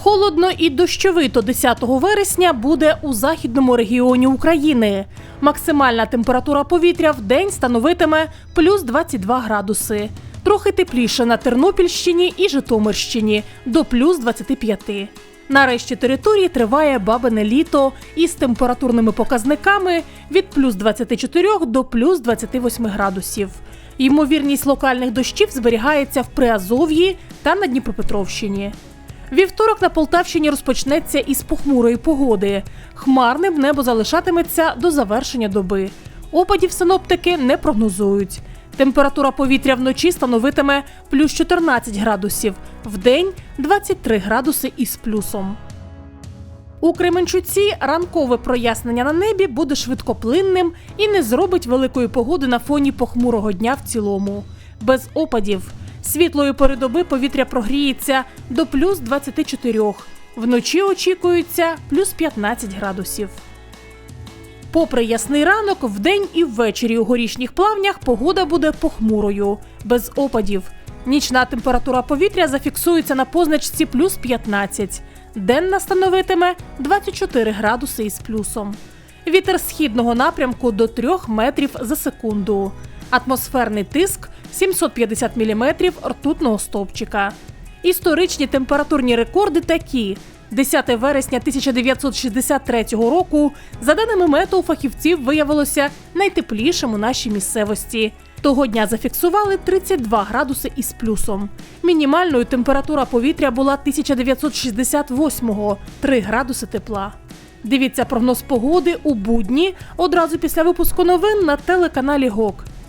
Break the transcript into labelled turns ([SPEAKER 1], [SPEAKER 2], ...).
[SPEAKER 1] Холодно і дощовито 10 вересня буде у західному регіоні України. Максимальна температура повітря в день становитиме плюс 22 градуси. Трохи тепліше на Тернопільщині і Житомирщині до плюс 25. Нарешті території триває бабине літо із температурними показниками від плюс 24 до плюс 28 градусів. Ймовірність локальних дощів зберігається в Приазов'ї та на Дніпропетровщині. Вівторок на Полтавщині розпочнеться із похмурої погоди. Хмарним небо залишатиметься до завершення доби. Опадів синоптики не прогнозують. Температура повітря вночі становитиме плюс 14 градусів, вдень 23 градуси із плюсом. У Кременчуці ранкове прояснення на небі буде швидкоплинним і не зробить великої погоди на фоні похмурого дня в цілому. Без опадів. Світлої пори доби повітря прогріється до плюс 24. Вночі очікується плюс 15 градусів. Попри ясний ранок, вдень і ввечері у горішніх плавнях погода буде похмурою, без опадів. Нічна температура повітря зафіксується на позначці плюс 15. Денна становитиме 24 градуси із плюсом. Вітер східного напрямку до 3 метрів за секунду. Атмосферний тиск 750 мм ртутного стовпчика. Історичні температурні рекорди такі: 10 вересня 1963 року, за даними метео фахівців, виявилося найтеплішим у нашій місцевості. Того дня зафіксували 32 градуси із плюсом. Мінімальною температура повітря була 1968-го – 3 градуси тепла. Дивіться прогноз погоди у будні одразу після випуску новин на телеканалі ГОК.